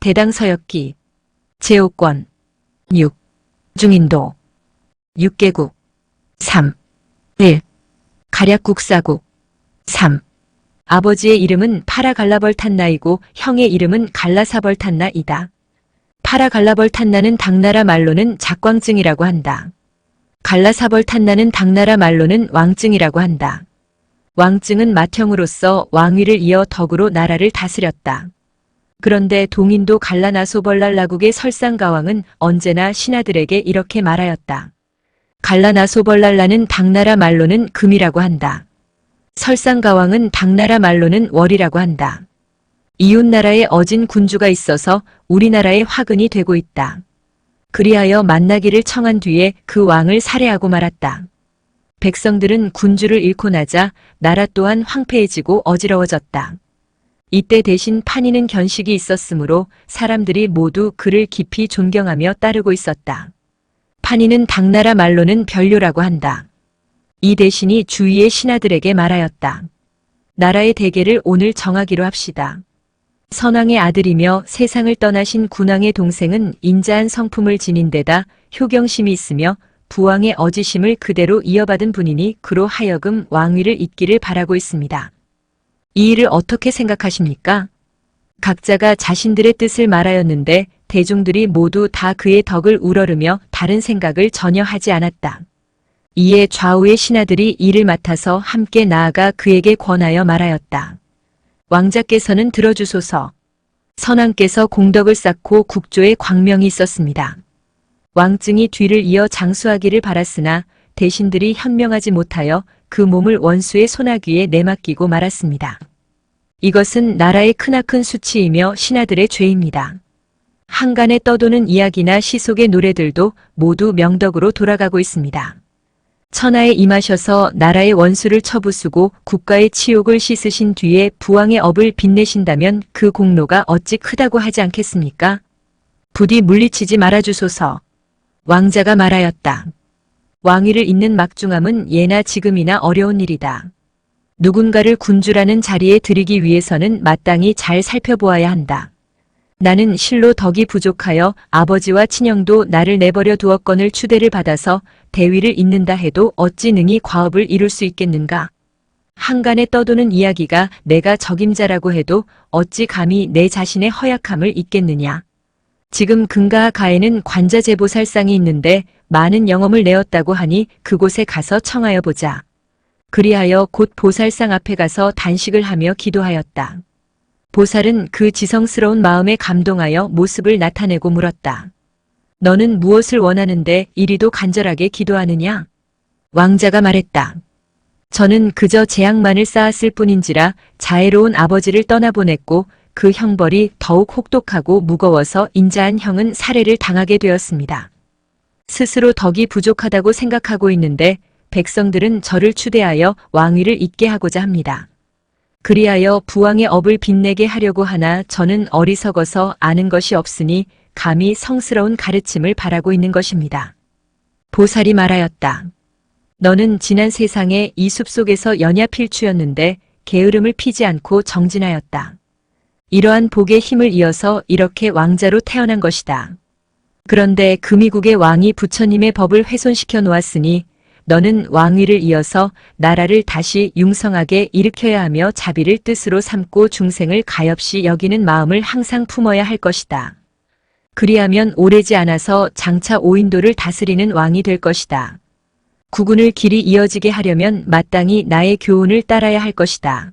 대당서역기, 제오권, 6, 중인도, 6개국, 3, 1, 가략국사국, 3. 아버지의 이름은 파라갈라벌탄나이고 형의 이름은 갈라사벌탄나이다. 파라갈라벌탄나는 당나라 말로는 작광증이라고 한다. 갈라사벌탄나는 당나라 말로는 왕증이라고 한다. 왕증은 맏형으로서 왕위를 이어 덕으로 나라를 다스렸다. 그런데 동인도 갈라나 소벌랄라국의 설상가왕은 언제나 신하들에게 이렇게 말하였다. 갈라나 소벌랄라는 당나라 말로는 금이라고 한다. 설상가왕은 당나라 말로는 월이라고 한다. 이웃나라에 어진 군주가 있어서 우리나라의 화근이 되고 있다. 그리하여 만나기를 청한 뒤에 그 왕을 살해하고 말았다. 백성들은 군주를 잃고 나자 나라 또한 황폐해지고 어지러워졌다. 이때 대신 판이는 견식이 있었으므로 사람들이 모두 그를 깊이 존경하며 따르고 있었다. 판이는 당나라 말로는 별료라고 한다. 이 대신이 주위의 신하들에게 말하였다. 나라의 대계를 오늘 정하기로 합시다. 선왕의 아들이며 세상을 떠나신 군왕의 동생은 인자한 성품을 지닌 데다 효경심이 있으며 부왕의 어지심을 그대로 이어받은 분이니 그로 하여금 왕위를 잇기를 바라고 있습니다. 이 일을 어떻게 생각하십니까? 각자가 자신들의 뜻을 말하였는데 대중들이 모두 다 그의 덕을 우러르며 다른 생각을 전혀 하지 않았다. 이에 좌우의 신하들이 이를 맡아서 함께 나아가 그에게 권하여 말하였다. 왕자께서는 들어주소서. 선왕께서 공덕을 쌓고 국조에 광명이 있었습니다. 왕증이 뒤를 이어 장수하기를 바랐으나 대신들이 현명하지 못하여 그 몸을 원수의 소나귀에 내맡기고 말았습니다. 이것은 나라의 크나큰 수치이며 신하들의 죄입니다. 한간에 떠도는 이야기나 시속의 노래들도 모두 명덕으로 돌아가고 있습니다. 천하에 임하셔서 나라의 원수를 쳐부수고 국가의 치욕을 씻으신 뒤에 부왕의 업을 빛내신다면 그 공로가 어찌 크다고 하지 않겠습니까? 부디 물리치지 말아주소서. 왕자가 말하였다. 왕위를 잇는 막중함은 예나 지금이나 어려운 일이다. 누군가를 군주라는 자리에 들이기 위해서는 마땅히 잘 살펴보아야 한다. 나는 실로 덕이 부족하여 아버지와 친형도 나를 내버려 두었건을 추대를 받아서 대위를 잇는다 해도 어찌 능히 과업을 이룰 수 있겠는가? 한간에 떠도는 이야기가 내가 적임자라고 해도 어찌 감히 내 자신의 허약함을 잊겠느냐? 지금 금가하 가에는 관자재보살상이 있는데 많은 영험을 내었다고 하니 그곳에 가서 청하여 보자. 그리하여 곧 보살상 앞에 가서 단식을 하며 기도하였다. 보살은 그 지성스러운 마음에 감동하여 모습을 나타내고 물었다. 너는 무엇을 원하는데 이리도 간절하게 기도하느냐? 왕자가 말했다. 저는 그저 재앙만을 쌓았을 뿐인지라 자애로운 아버지를 떠나보냈고 그 형벌이 더욱 혹독하고 무거워서 인자한 형은 살해를 당하게 되었습니다. 스스로 덕이 부족하다고 생각하고 있는데 백성들은 저를 추대하여 왕위를 잇게 하고자 합니다. 그리하여 부왕의 업을 빛내게 하려고 하나 저는 어리석어서 아는 것이 없으니 감히 성스러운 가르침을 바라고 있는 것입니다. 보살이 말하였다. 너는 지난 세상에 이 숲속에서 연야 필추였는데 게으름을 피지 않고 정진하였다. 이러한 복의 힘을 이어서 이렇게 왕자로 태어난 것이다. 그런데 금이국의 왕이 부처님의 법을 훼손시켜 놓았으니 너는 왕위를 이어서 나라를 다시 융성하게 일으켜야 하며 자비를 뜻으로 삼고 중생을 가엾이 여기는 마음을 항상 품어야 할 것이다. 그리하면 오래지 않아서 장차 오인도를 다스리는 왕이 될 것이다. 구군을 길이 이어지게 하려면 마땅히 나의 교훈을 따라야 할 것이다.